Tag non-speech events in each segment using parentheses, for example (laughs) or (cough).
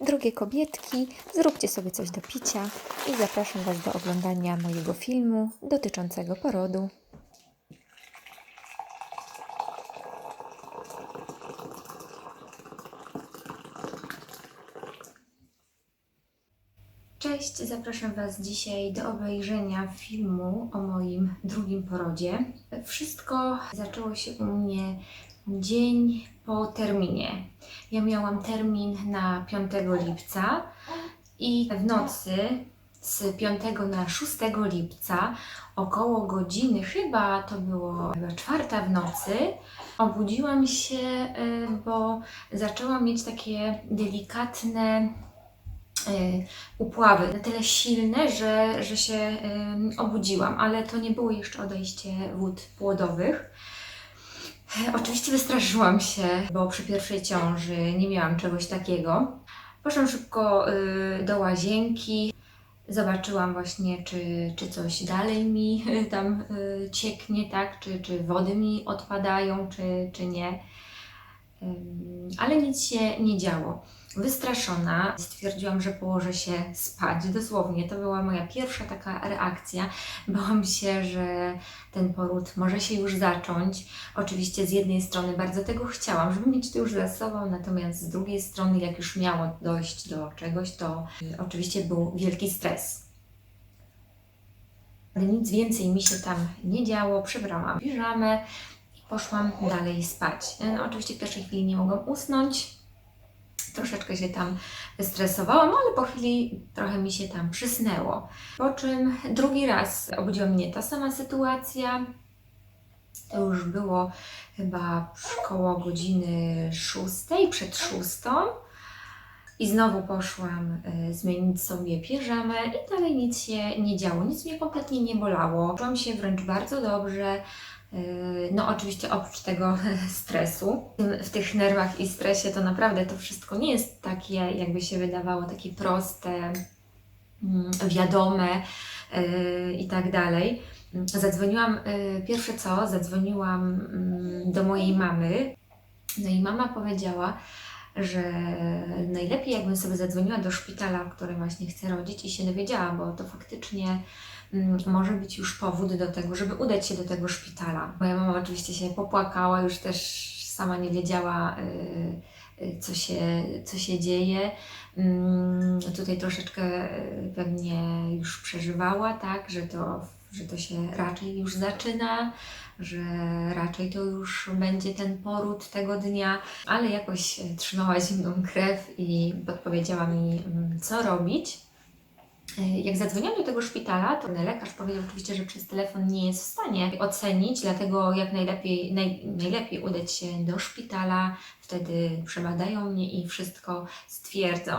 Drogie kobietki, zróbcie sobie coś do picia i zapraszam Was do oglądania mojego filmu dotyczącego porodu. Cześć, zapraszam Was dzisiaj do obejrzenia filmu o moim drugim porodzie. Wszystko zaczęło się u mnie dzień po terminie. Ja miałam termin na 5 lipca i w nocy z 5 na 6 lipca około godziny, chyba to było chyba czwarta w nocy, obudziłam się, y, bo zaczęłam mieć takie delikatne y, upławy, na tyle silne, że, że się obudziłam, ale to nie było jeszcze odejście wód płodowych. E, Oczywiście wystraszyłam się, bo przy pierwszej ciąży nie miałam czegoś takiego. Poszłam szybko y, do łazienki, zobaczyłam właśnie, czy, czy coś dalej mi y, tam y, cieknie, tak, czy, czy wody mi odpadają, czy, czy nie. Ale nic się nie działo. Wystraszona stwierdziłam, że położę się spać. Dosłownie, to była moja pierwsza taka reakcja. Bałam się, że ten poród może się już zacząć. Oczywiście z jednej strony bardzo tego chciałam, żeby mieć to już za sobą, natomiast z drugiej strony, jak już miało dojść do czegoś, to oczywiście był wielki stres. Ale nic więcej mi się tam nie działo. Przebrałam piżamę i poszłam dalej spać. No, oczywiście w pierwszej chwili nie mogłam usnąć. Troszeczkę się tam stresowałam, ale po chwili trochę mi się tam przysnęło. Po czym drugi raz obudziła mnie ta sama sytuacja. To już było chyba koło godziny szóstej, przed szóstą. I znowu poszłam y, zmienić sobie piżamę i dalej nic się nie działo, nic mnie kompletnie nie bolało. Czułam się wręcz bardzo dobrze. Y, No, oczywiście oprócz tego (laughs) stresu. W tych nerwach i stresie to naprawdę to wszystko nie jest takie, jakby się wydawało, takie proste, mm, wiadome y, i tak dalej. Zadzwoniłam, y, pierwsze co, zadzwoniłam mm, do mojej mamy. No i mama powiedziała, że najlepiej jakbym sobie zadzwoniła do szpitala, w którym właśnie chcę rodzić i się dowiedziała, bo to faktycznie może być już powód do tego, żeby udać się do tego szpitala. Moja mama oczywiście się popłakała, już też sama nie wiedziała, y, y, co się, co się dzieje. Mm, Tutaj troszeczkę y, pewnie już przeżywała, tak, że to, że to się raczej już zaczyna, że raczej to już będzie ten poród tego dnia, ale jakoś trzymała zimną krew i podpowiedziała mi, mm, co robić. E, Jak zadzwoniłam do tego szpitala, to lekarz powiedział oczywiście, że przez telefon nie jest w stanie ocenić, dlatego jak najlepiej, naj, najlepiej udać się do szpitala, wtedy przebadają mnie i wszystko stwierdzą.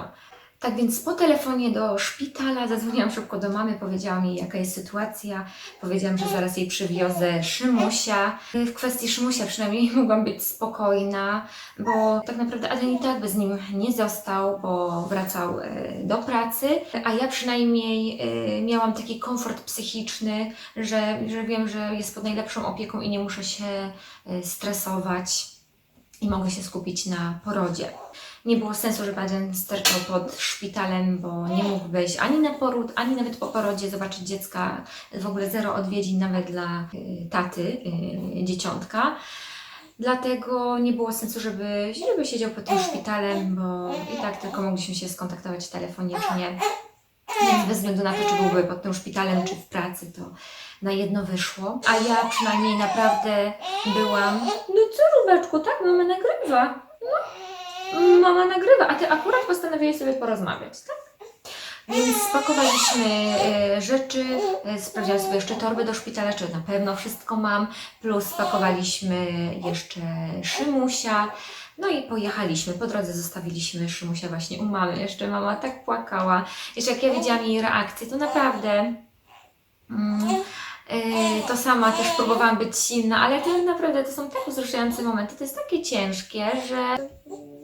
Tak więc po telefonie do szpitala zadzwoniłam szybko do mamy, powiedziałam jej jaka jest sytuacja, powiedziałam, że zaraz jej przywiozę Szymusia. W kwestii Szymusia przynajmniej (laughs) mogłam być spokojna, bo tak naprawdę Adrian i tak by z nim nie został, bo wracał e, do pracy, a ja przynajmniej e, miałam taki komfort psychiczny, że, że wiem, że jest pod najlepszą opieką i nie muszę się e, stresować i mogę się skupić na porodzie. Nie było sensu, żeby Adrian sterczał pod szpitalem, bo nie mógł wejść ani na poród, ani nawet po porodzie zobaczyć dziecka. W ogóle zero odwiedzin nawet dla y, taty y, dzieciątka. Dlatego nie było sensu, żeby, żeby siedział pod tym szpitalem, bo i tak tylko mogliśmy się skontaktować telefonicznie. Więc bez względu na to, czy byłby pod tym szpitalem, czy w pracy, to na jedno wyszło. A ja przynajmniej naprawdę byłam. No co, Rubeczku, tak? Mama nagrywa. No, mama nagrywa, a ty akurat postanowiłeś sobie porozmawiać, tak? Więc spakowaliśmy e, rzeczy, e, sprawdziłam sobie jeszcze torby do szpitala, czy na pewno wszystko mam, plus spakowaliśmy jeszcze Szymusia, no i pojechaliśmy. Po drodze zostawiliśmy Szymusia właśnie u mamy. Jeszcze mama tak płakała. Jeszcze jak ja widziałam jej reakcję, to naprawdę mm, e, to sama też próbowałam być silna, ale to naprawdę to są tak wzruszające momenty, to jest takie ciężkie, że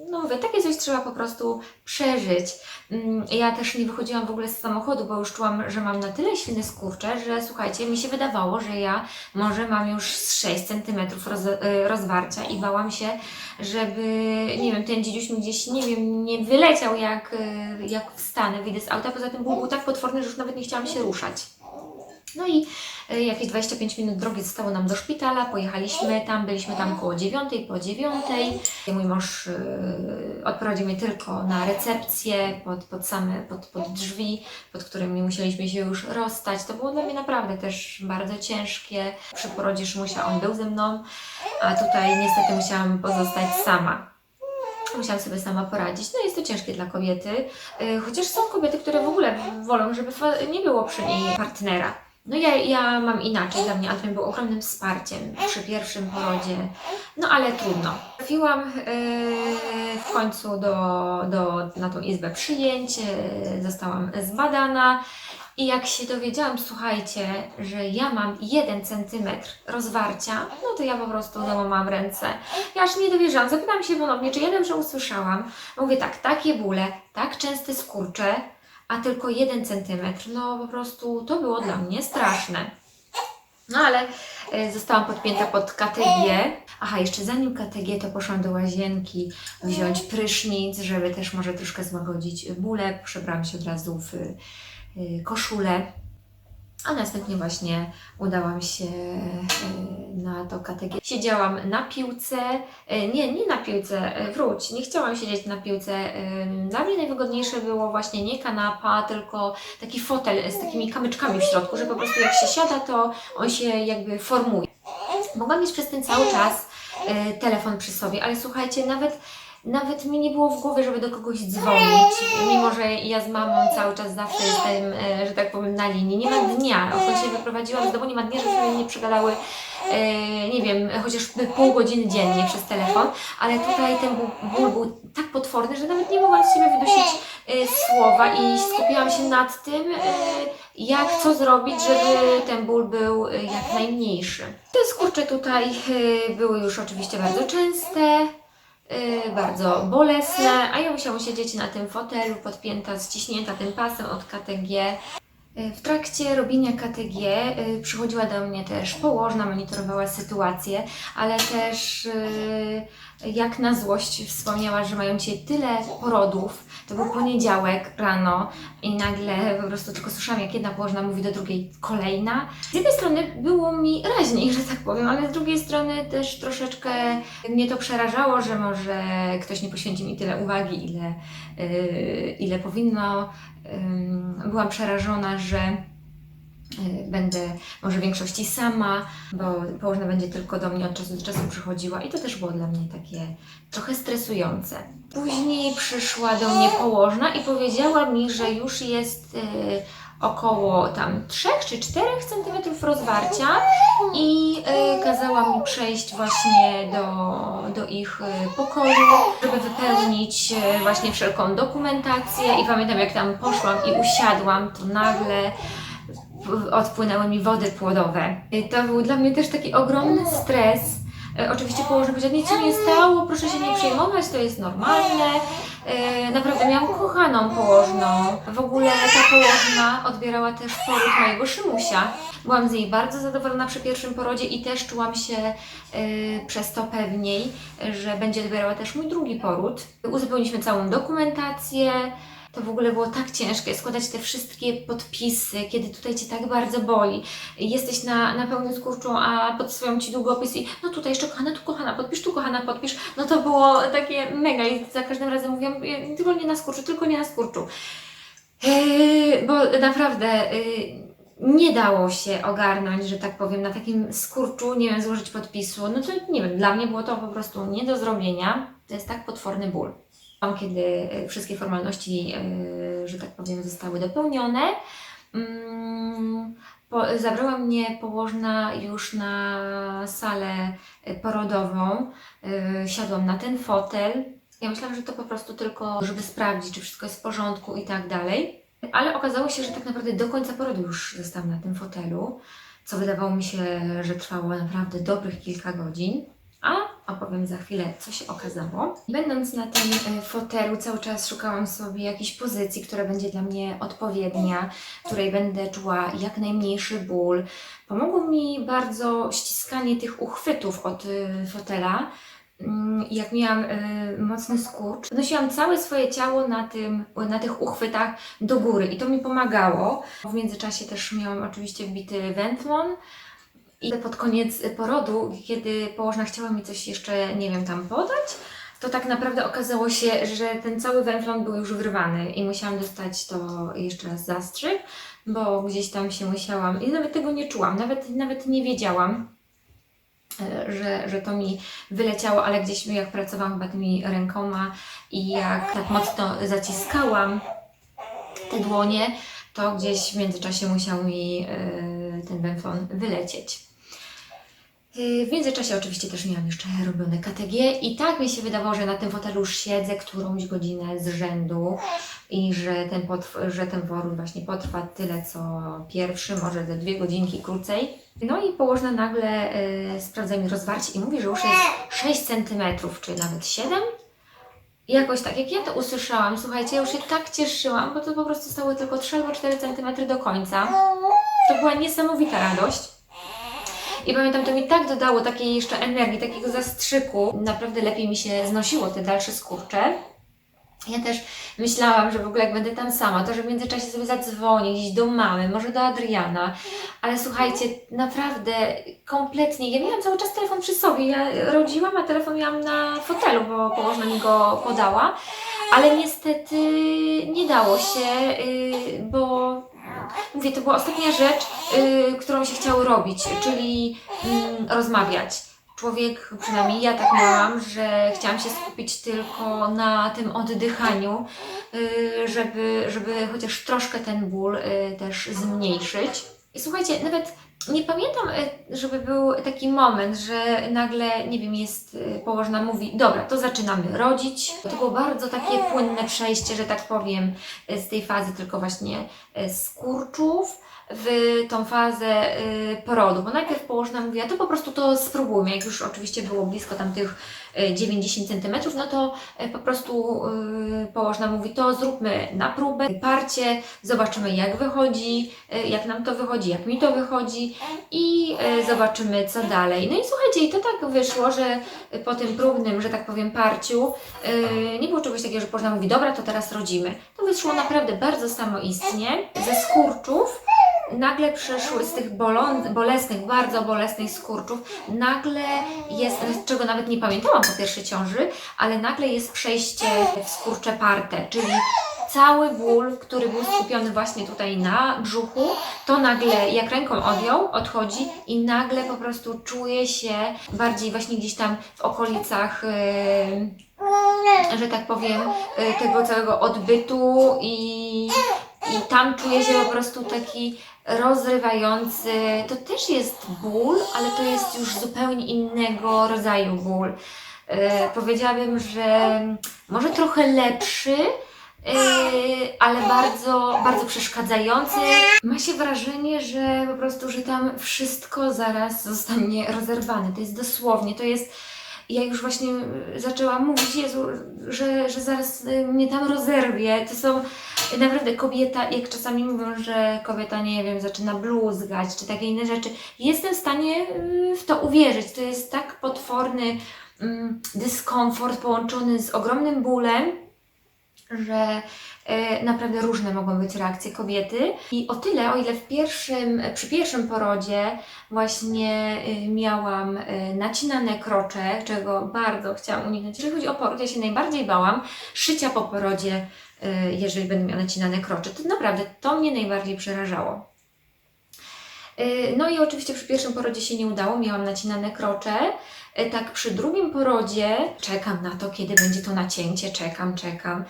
no mówię, takie coś trzeba po prostu przeżyć. Mm, Ja też nie wychodziłam w ogóle z samochodu, bo już czułam, że mam na tyle silne skurcze, że słuchajcie, mi się wydawało, że ja może mam już z 6 cm roz, y, rozwarcia i bałam się, żeby, nie wiem, ten dziedziuś mi gdzieś, nie wiem, nie wyleciał jak, y, jak wstanę, wyjdę z auta. Poza tym ból był tak potworny, że już nawet nie chciałam się ruszać. No i y, jakieś 25 minut drogi zostało nam do szpitala, pojechaliśmy tam, byliśmy tam koło 9, po 9. Mój mąż y, odprowadził mnie tylko na recepcję, pod, pod same, pod, pod drzwi, pod którymi musieliśmy się już rozstać. To było dla mnie naprawdę też bardzo ciężkie. Przy porodzie Szymusia on był ze mną, a tutaj niestety musiałam pozostać sama. Musiałam sobie sama poradzić. No jest to ciężkie dla kobiety, y, chociaż są kobiety, które w ogóle wolą, żeby nie było przy niej partnera. No ja, ja mam inaczej, dla mnie Adrian był ogromnym wsparciem przy pierwszym porodzie, no ale trudno. Trafiłam yy, w końcu do, do, na tą izbę przyjęć, yy, zostałam zbadana i jak się dowiedziałam, słuchajcie, że ja mam jeden centymetr rozwarcia, no to ja po prostu załamałam ręce. Ja aż nie dowierzałam. Zapytałam się ponownie, czy ja dobrze usłyszałam. Mówię tak, takie bóle, tak częste skurcze, a tylko jeden centymetr. No po prostu to było dla mnie straszne. No ale e, zostałam podpięta pod KTG. Aha, jeszcze zanim KTG, to poszłam do łazienki wziąć prysznic, żeby też może troszkę złagodzić bóle. Przebrałam się od razu w y, koszulę. A następnie właśnie udałam się y, na to KTG. Siedziałam na piłce, y, nie, nie na piłce, y, wróć, nie chciałam siedzieć na piłce. Dla mnie najwygodniejsze było właśnie nie kanapa, tylko taki fotel z takimi kamyczkami w środku, że po prostu jak się siada, to on się jakby formuje. Mogłam mieć przez ten cały czas telefon przy sobie, ale słuchajcie, nawet nawet mi nie było w głowie, żeby do kogoś dzwonić, mimo że ja z mamą cały czas zawsze jestem, e, że tak powiem, na linii. Nie ma dnia, odkąd się wyprowadziłam z domu, nie ma dnia, żebyśmy mnie przegadały, e, nie wiem, chociażby pół godziny dziennie przez telefon, ale tutaj ten ból, był tak potworny, że nawet nie mogłam z siebie wydusić e, słowa i skupiłam się nad tym, jak co zrobić, żeby ten ból był jak najmniejszy. Te skurcze tutaj były już oczywiście bardzo częste. Yy, bardzo bolesne, a ja musiałam siedzieć na tym fotelu, podpięta, ściśnięta tym pasem od KTG. Yy, W trakcie robienia KTG yy, przychodziła do mnie też położna, monitorowała sytuację, ale też jak na złość wspomniała, że mają dzisiaj tyle porodów. To był poniedziałek rano i nagle po prostu tylko słyszałam, jak jedna położna mówi do drugiej kolejna. Z jednej strony było mi raźniej, że tak powiem, ale z drugiej strony też troszeczkę mnie to przerażało, że może ktoś nie poświęci mi tyle uwagi, ile, yy, ile powinno. Ym, byłam przerażona, że yy, będę może w większości sama, bo położna będzie tylko do mnie od czasu do czasu przychodziła i to też było dla mnie takie trochę stresujące. Później przyszła do mnie położna i powiedziała mi, że już jest yy, około tam 3 czy 4 cm rozwarcia i y, kazała mi przejść właśnie do, do ich y, pokoju, żeby wypełnić y, właśnie wszelką dokumentację i pamiętam jak tam poszłam i usiadłam, to nagle odpłynęły mi wody płodowe. I to był dla mnie też taki ogromny stres. E, Oczywiście położna powiedziała, nic się nie stało, proszę się nie przejmować, to jest normalne. E, naprawdę miałam kochaną położną. W ogóle ta położna odbierała też poród mojego Szymusia. Byłam z niej bardzo zadowolona przy pierwszym porodzie i też czułam się przez to pewniej, że będzie odbierała też mój drugi poród. Uzupełniliśmy całą dokumentację. To w ogóle było tak ciężkie składać te wszystkie podpisy, kiedy tutaj Cię tak bardzo boli. Jesteś na, na pełnym skurczu, a podsyłają Ci długopis i no tutaj jeszcze kochana, tu kochana, podpisz, tu kochana, podpisz. No to było takie mega i za każdym razem mówiłam, "Nie, tylko nie na skurczu, tylko nie na skurczu. Yy, bo naprawdę yy, nie dało się ogarnąć, że tak powiem, na takim skurczu, nie wiem, złożyć podpisu. No to nie wiem, dla mnie było to po prostu nie do zrobienia. To jest tak potworny ból. Kiedy y, wszystkie formalności, y, że tak powiem, zostały dopełnione, mm, zabrała mnie położna już na salę y, porodową. Siadłam na ten fotel. Ja myślałam, że to po prostu tylko, żeby sprawdzić, czy wszystko jest w porządku i tak dalej. Ale okazało się, że tak naprawdę do końca porodu już zostałam na tym fotelu, co wydawało mi się, że trwało naprawdę dobrych kilka godzin. A opowiem za chwilę, co się okazało. Będąc na tym e, fotelu, cały czas szukałam sobie jakiejś pozycji, która będzie dla mnie odpowiednia, której będę czuła jak najmniejszy ból. Pomogło mi bardzo ściskanie tych uchwytów od e, fotela. Mm, Jak miałam e, mocny skurcz, nosiłam całe swoje ciało na, tym, na tych uchwytach do góry i to mi pomagało. W międzyczasie też miałam oczywiście wbity wętlon. I pod koniec porodu, kiedy położna chciała mi coś jeszcze, nie wiem, tam podać, to tak naprawdę okazało się, że ten cały węflon był już wyrwany i musiałam dostać to jeszcze raz zastrzyk, bo gdzieś tam się musiałam, i nawet tego nie czułam, nawet, nawet nie wiedziałam, e, że, że to mi wyleciało, ale gdzieś jak pracowałam chyba tymi rękoma i jak tak mocno zaciskałam te dłonie, to gdzieś w międzyczasie musiał mi e, ten węflon wylecieć. E, W międzyczasie oczywiście też miałam jeszcze robione KTG i tak mi się wydawało, że na tym fotelu już siedzę którąś godzinę z rzędu i że ten, że ten poród właśnie potrwa tyle co pierwszy, może ze dwie godzinki krócej. No i położna nagle e, sprawdza mi rozwarcie i mówi, że już jest 6 cm, czy nawet 7 i jakoś tak, jak ja to usłyszałam, słuchajcie, ja już się tak cieszyłam, bo to po prostu stało tylko 3 albo 4 cm do końca. To była niesamowita radość. I pamiętam, to mi tak dodało takiej jeszcze energii, takiego zastrzyku. Naprawdę lepiej mi się znosiło te dalsze skurcze. Ja też myślałam, że w ogóle jak będę tam sama, to że w międzyczasie sobie zadzwonię gdzieś do mamy, może do Adriana. Ale słuchajcie, naprawdę kompletnie, ja miałam cały czas telefon przy sobie. Ja rodziłam, a telefon miałam na fotelu, bo położna mi go podała. Ale niestety nie dało się, yy, bo mówię, to była ostatnia rzecz, yy, którą się chciało robić, czyli mm, rozmawiać. Człowiek, przynajmniej ja tak miałam, że chciałam się skupić tylko na tym oddychaniu, yy, żeby, żeby chociaż troszkę ten ból też zmniejszyć. I słuchajcie, nawet nie pamiętam, y, żeby był taki moment, że nagle, nie wiem, jest y, położna, mówi, dobra, to zaczynamy rodzić. To było bardzo takie płynne przejście, że tak powiem, y, z tej fazy tylko właśnie y, skurczów w tą fazę y, porodu, bo najpierw położna mówiła, to po prostu to spróbujmy, jak już oczywiście było blisko tam tych y, 90 cm, no to y, po prostu y, położna mówi, to zróbmy na próbę, parcie, zobaczymy jak wychodzi, y, jak nam to wychodzi, jak mi to wychodzi i y, zobaczymy co dalej. No i słuchajcie, i to tak wyszło, że y, po tym próbnym, że tak powiem, parciu y, nie było czegoś takiego, że położna mówi, dobra, to teraz rodzimy. To wyszło naprawdę bardzo samoistnie, ze skurczów, nagle przeszły z tych bolą- bolesnych, bardzo bolesnych skurczów, nagle jest, czego nawet nie pamiętałam po pierwszej ciąży, ale nagle jest przejście w skurcze parte, czyli cały ból, który był skupiony właśnie tutaj na brzuchu, to nagle jak ręką odjął, odchodzi i nagle po prostu czuje się bardziej właśnie gdzieś tam w okolicach, że tak powiem, yy, tego całego odbytu i, i tam czuje się po prostu taki rozrywający. To też jest ból, ale to jest już zupełnie innego rodzaju ból. E, powiedziałabym, że może trochę lepszy, e, ale bardzo, bardzo przeszkadzający. Ma się wrażenie, że po prostu, że tam wszystko zaraz zostanie rozerwane. To jest dosłownie, to jest ja już właśnie zaczęłam mówić, Jezu, że, że zaraz y, mnie tam rozerwie. To są naprawdę kobieta, jak czasami mówią, że kobieta, nie wiem, zaczyna bluzgać, czy takie inne rzeczy. Jestem w stanie y, w to uwierzyć. To jest tak potworny mm, dyskomfort połączony z ogromnym bólem, że e, naprawdę różne mogą być reakcje kobiety. I o tyle, o ile w pierwszym, przy pierwszym porodzie właśnie y, miałam y, nacinane krocze, czego bardzo chciałam uniknąć. Jeżeli chodzi o poród, ja się najbardziej bałam szycia po porodzie, y, jeżeli będę miała nacinane krocze. To naprawdę, to mnie najbardziej przerażało. No i oczywiście przy pierwszym porodzie się nie udało, miałam nacinane krocze. Y, Tak przy drugim porodzie czekam na to, kiedy będzie to nacięcie, czekam, czekam.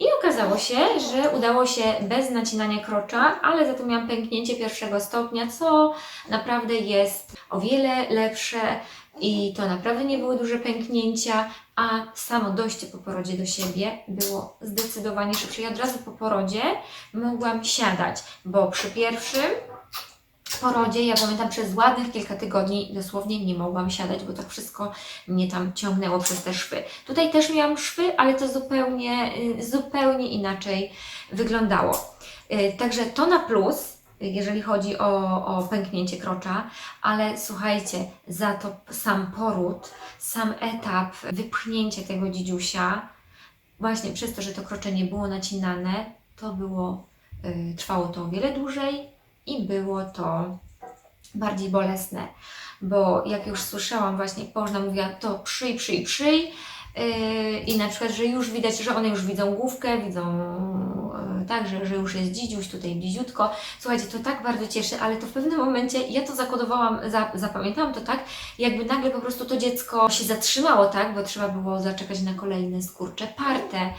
I okazało się, że udało się bez nacinania krocza, ale za to miałam pęknięcie pierwszego stopnia, co naprawdę jest o wiele lepsze i to naprawdę nie były duże pęknięcia, a samo dojście po porodzie do siebie było zdecydowanie szybsze. I od razu po porodzie mogłam siadać, bo przy pierwszym porodzie, ja pamiętam przez ładnych kilka tygodni dosłownie nie mogłam siadać, bo tak wszystko mnie tam ciągnęło przez te szwy. Tutaj też miałam szwy, ale to zupełnie, y, zupełnie inaczej wyglądało. Y, Także to na plus, jeżeli chodzi o, o pęknięcie krocza, ale słuchajcie, za to sam poród, sam etap wypchnięcia tego dzidziusia, właśnie przez to, że to krocze nie było nacinane, to było, y, trwało to o wiele dłużej i było to bardziej bolesne, bo jak już słyszałam właśnie, położna mówiła to przyj, przyj, przyj yy, i na przykład, że już widać, że one już widzą główkę, widzą yy, tak, że, że już jest dzidziuś tutaj bliziutko. Słuchajcie, to tak bardzo cieszy, ale to w pewnym momencie, ja to zakodowałam, za, zapamiętałam to tak, jakby nagle po prostu to dziecko się zatrzymało, tak, bo trzeba było zaczekać na kolejne skurcze parte.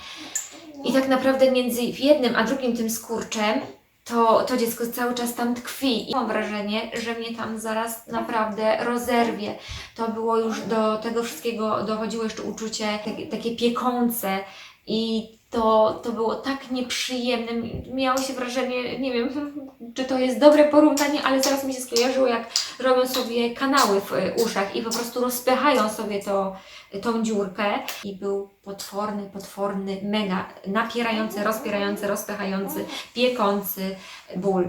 I tak naprawdę między jednym a drugim tym skurczem to, to dziecko cały czas tam tkwi. I mam wrażenie, że mnie tam zaraz naprawdę rozerwie. To było już do tego wszystkiego dochodziło jeszcze uczucie takie, takie piekące i to, to było tak nieprzyjemne. Miało się wrażenie, nie wiem, (laughs) czy to jest dobre porównanie, ale zaraz mi się skojarzyło, jak robią sobie kanały w y, uszach i po prostu rozpychają sobie to, tą dziurkę. I był potworny, potworny, mega napierający, rozpierający, rozpychający, piekący ból.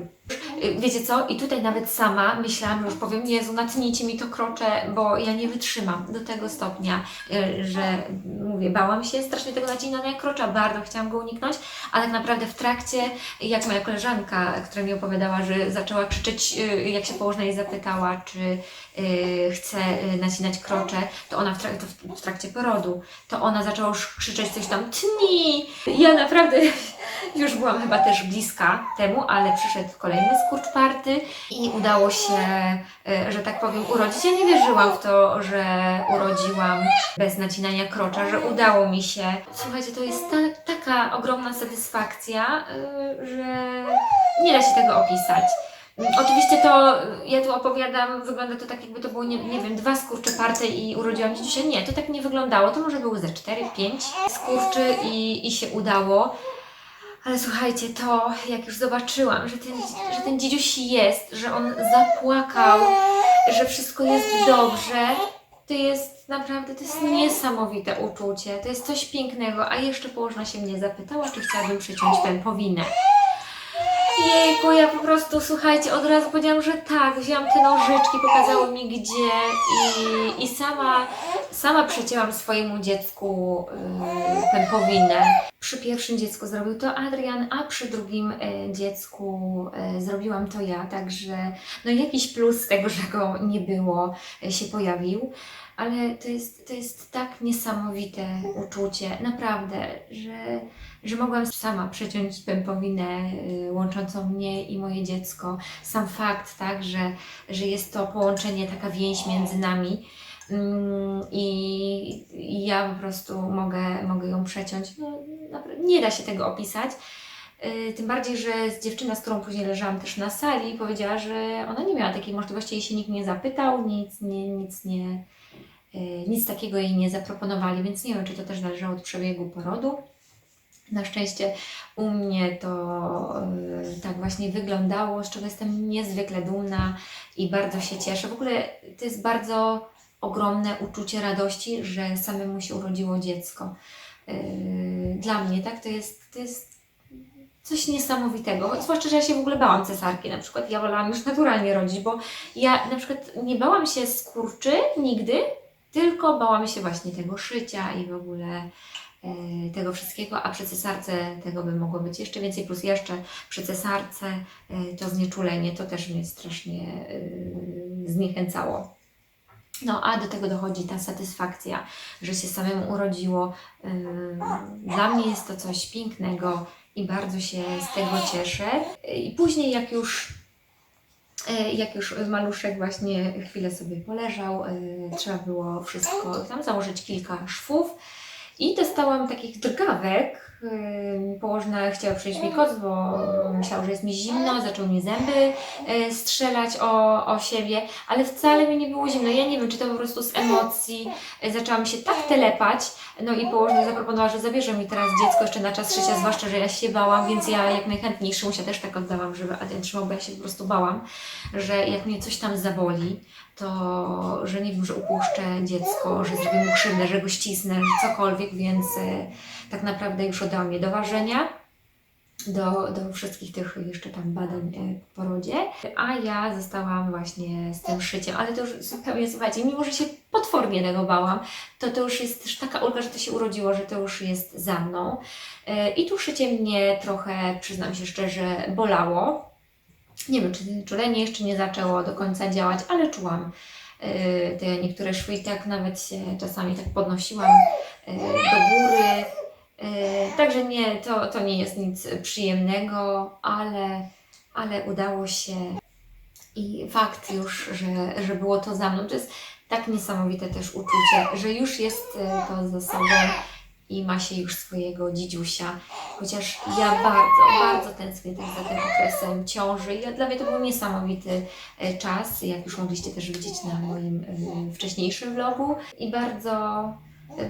Wiecie co? I tutaj nawet sama myślałam, już powiem, Jezu, natnijcie mi to krocze, bo ja nie wytrzymam do tego stopnia, y, że mówię, bałam się strasznie tego nacinania krocza, bardzo chciałam go uniknąć, a tak naprawdę w trakcie, jak moja koleżanka, która mi opowiadała, że zaczęła krzyczeć, y, jak się położna jej zapytała, czy chce y, nacinać krocze, to ona w, trak- w, trakcie porodu, to ona zaczęła już krzyczeć coś tam, tni! Ja naprawdę (laughs) już byłam chyba też bliska temu, ale przyszedł kolejny skurcz party i udało się, e, że tak powiem, urodzić. Ja nie wierzyłam w to, że urodziłam bez nacinania krocza, że udało mi się. Słuchajcie, to jest ta, taka ogromna satysfakcja, że nie da się tego opisać. Oczywiście to, ja tu opowiadam, wygląda to tak jakby to było, nie, nie wiem, dwa skurcze parte i urodziłam dziecię. Nie, to tak nie wyglądało. To może były ze cztery, pięć skurczy i, i się udało. Ale słuchajcie, to jak już zobaczyłam, że ten, że ten dziedziuś jest, że on zapłakał, że wszystko jest dobrze, to jest naprawdę, to jest niesamowite uczucie, to jest coś pięknego, a jeszcze położna się mnie zapytała, czy chciałabym przyciąć pępowinę. Jejku, ja po prostu, słuchajcie, od razu powiedziałam, że tak, wzięłam te nożyczki, pokazały mi gdzie i, i sama, sama przecięłam swojemu dziecku yy, pępowinę. Przy pierwszym dziecku zrobił to Adrian, a przy drugim e, dziecku e, zrobiłam to ja, także no jakiś plus tego, że go nie było, e, się pojawił. Ale to jest, to jest tak niesamowite uczucie, naprawdę, że, że mogłam sama przeciąć pępowinę y, łączącą mnie i moje dziecko. Sam fakt, tak, że, że jest to połączenie, taka więź między nami. Mm, I, ja po prostu mogę, mogę ją przeciąć. No, nie da się tego opisać. Y, Tym bardziej, że dziewczyna, z którą później leżałam też na sali, powiedziała, że ona nie miała takiej możliwości, jej się nikt nie zapytał, nic nie, nic nie, y, nic takiego jej nie zaproponowali, więc nie wiem, czy to też zależało od przebiegu porodu. Na szczęście u mnie to y, tak właśnie wyglądało, z czego jestem niezwykle dumna i bardzo się cieszę. W ogóle to jest bardzo ogromne uczucie radości, że samemu się urodziło dziecko. Y, Dla mnie, tak, to jest, to jest coś niesamowitego. Zwłaszcza, że ja się w ogóle bałam cesarki na przykład. Ja wolałam już naturalnie rodzić, bo ja na przykład nie bałam się skurczy nigdy, tylko bałam się właśnie tego szycia i w ogóle tego wszystkiego, a przy cesarce tego by mogło być jeszcze więcej, plus jeszcze przy cesarce e, to znieczulenie, to też mnie strasznie e, zniechęcało. No, a do tego dochodzi ta satysfakcja, że się samemu urodziło. Dla mnie jest to coś pięknego i bardzo się z tego cieszę. I później, jak już, e, jak już maluszek właśnie chwilę sobie poleżał, e, trzeba było wszystko tam założyć kilka szwów i dostałam takich drgawek położna chciała przyjść mi koc, bo myślał, że jest mi zimno, zaczął mi zęby yy, strzelać o, o siebie, ale wcale mi nie było zimno. Ja nie wiem, czy to po prostu z emocji yy, zaczęłam się tak telepać, no i położna zaproponowała, że zabierze mi teraz dziecko jeszcze na czas szycia, zwłaszcza, że ja się bałam, więc ja jak najchętniej Szymusia też tak oddałam, żeby Adrian trzymał, bo ja się po prostu bałam, że jak mnie coś tam zaboli, to, że nie wiem, że upuszczę dziecko, że zrobię mu krzywdę, że go ścisnę, że cokolwiek, więc e, tak naprawdę już oddał mnie do ważenia, do, do wszystkich tych jeszcze tam badań e, po porodzie, a ja zostałam właśnie z tym szyciem, ale to już zupełnie, słuchajcie, mimo, że się potwornie tego bałam, to to już jest też taka ulga, że to się urodziło, że to już jest za mną. E, I tu szycie mnie trochę, przyznam się szczerze, bolało. Nie wiem, czy czulenie jeszcze nie zaczęło do końca działać, ale czułam y, te niektóre szwy i tak nawet się czasami tak podnosiłam do góry. Y, Także nie, to, to nie jest nic przyjemnego, ale, ale udało się. I fakt już, że, że było to za mną, to jest tak niesamowite też uczucie, że już jest y, to ze sobą i ma się już swojego dzidziusia. Chociaż ja bardzo, bardzo tęsknię też za tym okresem ciąży. Ja, dla mnie to był niesamowity e, czas, jak już mogliście też widzieć na moim e, wcześniejszym vlogu. I bardzo, e,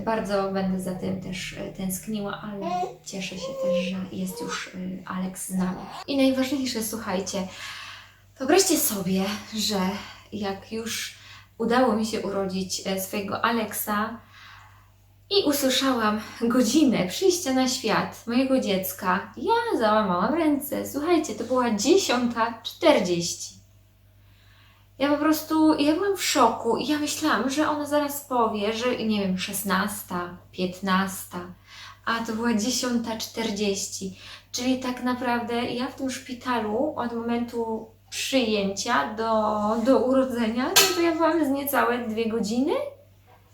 bardzo będę za tym też e, tęskniła, ale cieszę się też, że jest już e, Alex z nami. I najważniejsze, słuchajcie, wyobraźcie sobie, że jak już udało mi się urodzić e, swojego Alexa, i usłyszałam godzinę przyjścia na świat mojego dziecka. Ja załamałam ręce. Słuchajcie, to była 10.40. Ja po prostu, ja byłam w szoku i ja myślałam, że ona zaraz powie, że nie wiem, 16, 15, a to była 10.40. Czyli tak naprawdę ja w tym szpitalu od momentu przyjęcia do, do urodzenia, no to ja byłam z niecałe dwie godziny.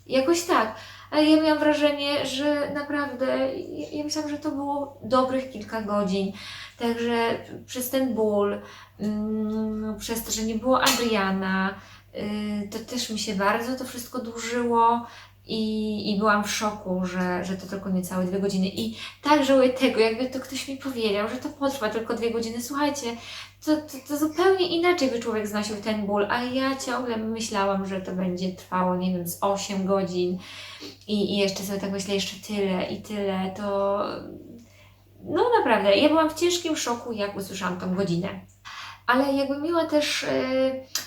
Jakoś tak. Ja miałam wrażenie, że naprawdę, ja, ja myślałam, że to było dobrych kilka godzin. Także przez ten ból, mm, przez to, że nie było Adriana, y, to też mi się bardzo to wszystko dłużyło. I, I byłam w szoku, że, że to tylko niecałe dwie godziny. I tak żałuję tego, jakby to ktoś mi powiedział, że to potrwa tylko dwie godziny. Słuchajcie, to, to, to zupełnie inaczej by człowiek znosił ten ból, a ja ciągle myślałam, że to będzie trwało, nie wiem, z 8 godzin i, i jeszcze sobie tak myślę, jeszcze tyle i tyle, to no naprawdę, ja byłam w ciężkim szoku, jak usłyszałam tą godzinę. Ale jakby miała też y,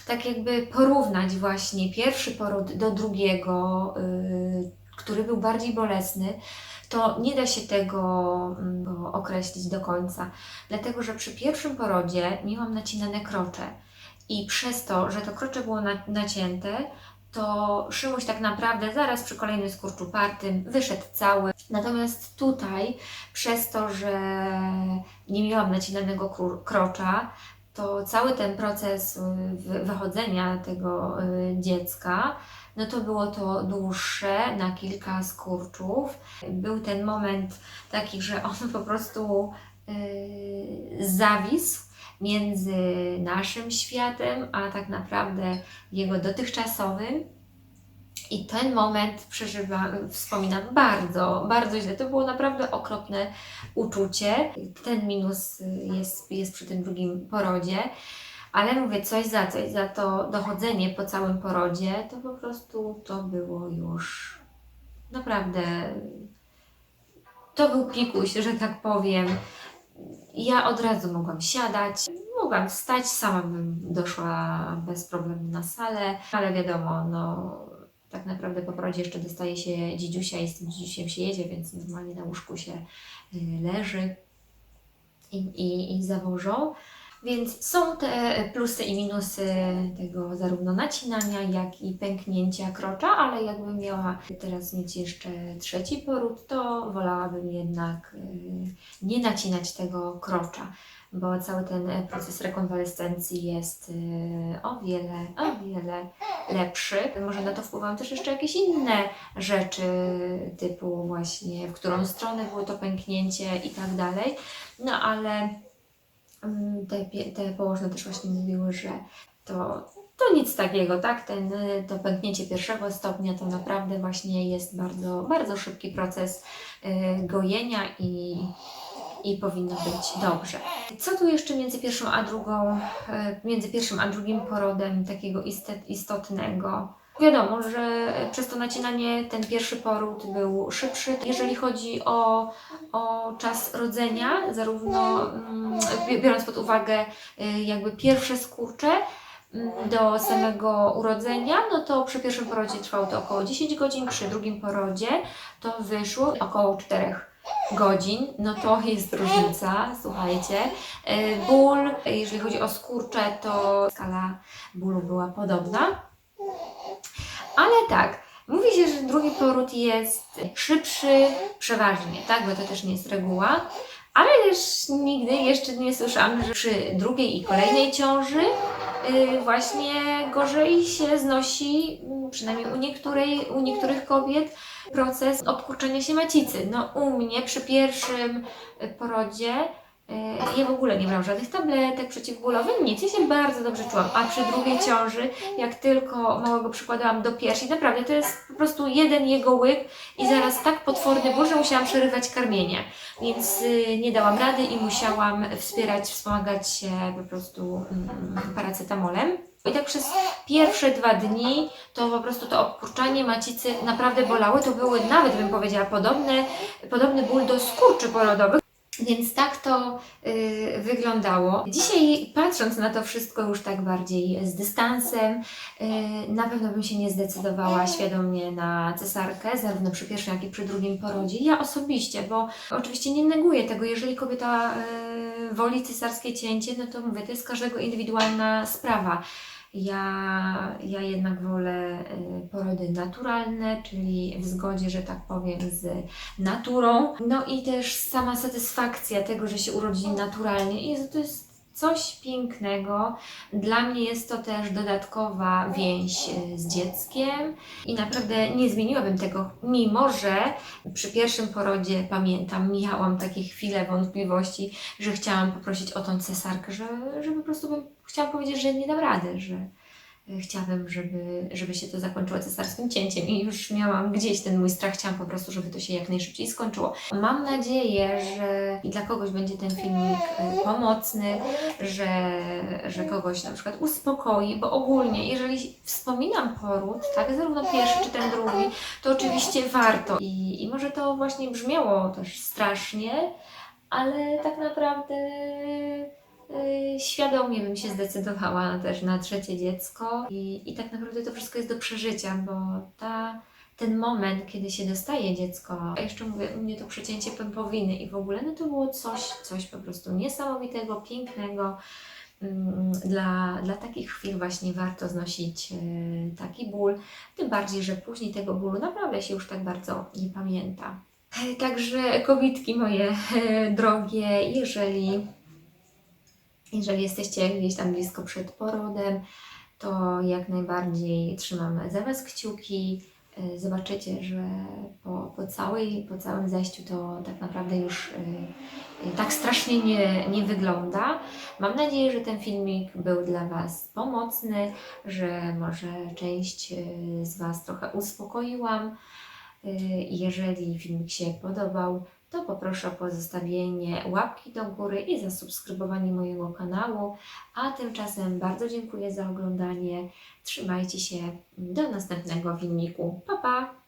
tak jakby porównać właśnie pierwszy poród do drugiego, y, który był bardziej bolesny, to nie da się tego mm, określić do końca. Dlatego, że przy pierwszym porodzie miałam nacinane krocze i przez to, że to krocze było na, nacięte, to Szymuś tak naprawdę zaraz przy kolejnym skurczu partym wyszedł cały. Natomiast tutaj, przez to, że nie miałam nacinanego krocza, to cały ten proces y, wy- wychodzenia tego y, dziecka, no to było to dłuższe na kilka skurczów. Był ten moment taki, że on po prostu y, zawisł między naszym światem, a tak naprawdę jego dotychczasowym. I ten moment przeżywam, wspominam bardzo, bardzo źle. To było naprawdę okropne uczucie. Ten minus jest, jest przy tym drugim porodzie. Ale mówię, coś za coś, za to dochodzenie po całym porodzie, to po prostu to było już naprawdę. To był pikuś, że tak powiem. Ja od razu mogłam siadać, mogłam wstać, sama bym doszła bez problemu na salę, ale wiadomo, no tak naprawdę po porodzie jeszcze dostaje się dzidziusia i z tym dzidziusiem się jedzie, więc normalnie na łóżku się y, leży i, i, i zawożą. Więc są te plusy i minusy tego zarówno nacinania, jak i pęknięcia krocza, ale jakbym miała teraz mieć jeszcze trzeci poród, to wolałabym jednak y, nie nacinać tego krocza, bo cały ten proces rekonwalescencji jest y, o wiele, o wiele lepszy. Może na to wpływają też jeszcze jakieś inne rzeczy, typu właśnie w którą stronę było to pęknięcie i tak dalej. No ale te, pie- te położne też właśnie mówiły, że to to nic takiego, tak? Ten, y, to pęknięcie pierwszego stopnia to naprawdę właśnie jest bardzo, bardzo szybki proces y, gojenia i, i powinno być dobrze. Co tu jeszcze między pierwszą a drugą, y, między pierwszym a drugim porodem takiego istotnego? Wiadomo, że przez to nacinanie ten pierwszy poród był szybszy. Jeżeli chodzi o, o czas rodzenia, zarówno mm, biorąc pod uwagę y, jakby pierwsze skurcze, mm, do samego urodzenia, no to przy pierwszym porodzie trwało to około 10 godzin, przy drugim porodzie to wyszło około 4 godzin, no to jest różnica, słuchajcie. Y, Ból, jeżeli chodzi o skurcze, to skala bólu była podobna. Ale tak, mówi się, że drugi poród jest szybszy przeważnie, tak, bo to też nie jest reguła. Ale też nigdy jeszcze nie słyszałam, że przy drugiej i kolejnej ciąży yy, właśnie gorzej się znosi, mm, przynajmniej u, niektórej, u niektórych kobiet, proces obkurczenia się macicy. No u mnie przy pierwszym y, porodzie y, ja w ogóle nie brałam żadnych tabletek przeciwbólowych, nic, ja się bardzo dobrze czułam. A przy drugiej ciąży, jak tylko małego przykładałam do piersi, naprawdę to jest po prostu jeden jego łyk i zaraz tak potworny ból, że musiałam przerywać karmienie. Więc y, nie dałam rady i musiałam wspierać, wspomagać się po prostu mm, paracetamolem. I tak przez pierwsze dwa dni to po prostu to obkurczanie macicy naprawdę bolały. To były nawet bym powiedziała podobne, podobny ból do skurczy porodowych. Więc tak to y, wyglądało. Dzisiaj patrząc na to wszystko już tak bardziej z dystansem, y, na pewno bym się nie zdecydowała świadomie na cesarkę, zarówno przy pierwszym, jak i przy drugim porodzie. Ja osobiście, bo oczywiście nie neguję tego, jeżeli kobieta y, woli cesarskie cięcie, no to mówię, to jest każdego indywidualna sprawa. Ja, ja jednak wolę y, porody naturalne, czyli w zgodzie, że tak powiem, z naturą. No i też sama satysfakcja tego, że się urodzi naturalnie. Jezu, to jest coś pięknego. Dla mnie jest to też dodatkowa więź y, z dzieckiem i naprawdę nie zmieniłabym tego, mimo że przy pierwszym porodzie pamiętam, miałam takie chwile wątpliwości, że chciałam poprosić o tą cesarkę, że, że po prostu bym chciałam powiedzieć, że nie dam rady, że chciałabym, żeby, żeby się to zakończyło cesarskim cięciem i już miałam gdzieś ten mój strach, chciałam po prostu, żeby to się jak najszybciej skończyło. Mam nadzieję, że i dla kogoś będzie ten filmik y, pomocny, że, że kogoś na przykład uspokoi, bo ogólnie, jeżeli wspominam poród, tak, zarówno pierwszy czy ten drugi, to oczywiście warto. I, i może to właśnie brzmiało też strasznie, ale tak naprawdę świadomie bym się zdecydowała też na trzecie dziecko i, i tak naprawdę to wszystko jest do przeżycia, bo ta, ten moment, kiedy się dostaje dziecko, a jeszcze mówię, u mnie to przecięcie pępowiny i w ogóle, no to było coś, coś po prostu niesamowitego, pięknego. Mm, Dla, dla takich chwil właśnie warto znosić yy, taki ból, tym bardziej, że później tego bólu naprawdę się już tak bardzo nie pamięta. Także kobitki moje (laughs) drogie, jeżeli, jeżeli jesteście gdzieś tam blisko przed porodem, to jak najbardziej trzymam za Was kciuki. E, Zobaczycie, że po, po, całej, po całym zajściu to tak naprawdę już e, e, tak strasznie nie, nie wygląda. Mam nadzieję, że ten filmik był dla Was pomocny, że może część z Was trochę uspokoiłam. Jeżeli filmik się podobał, to poproszę o pozostawienie łapki do góry i zasubskrybowanie mojego kanału. A tymczasem bardzo dziękuję za oglądanie. Trzymajcie się do następnego filmiku. Pa pa!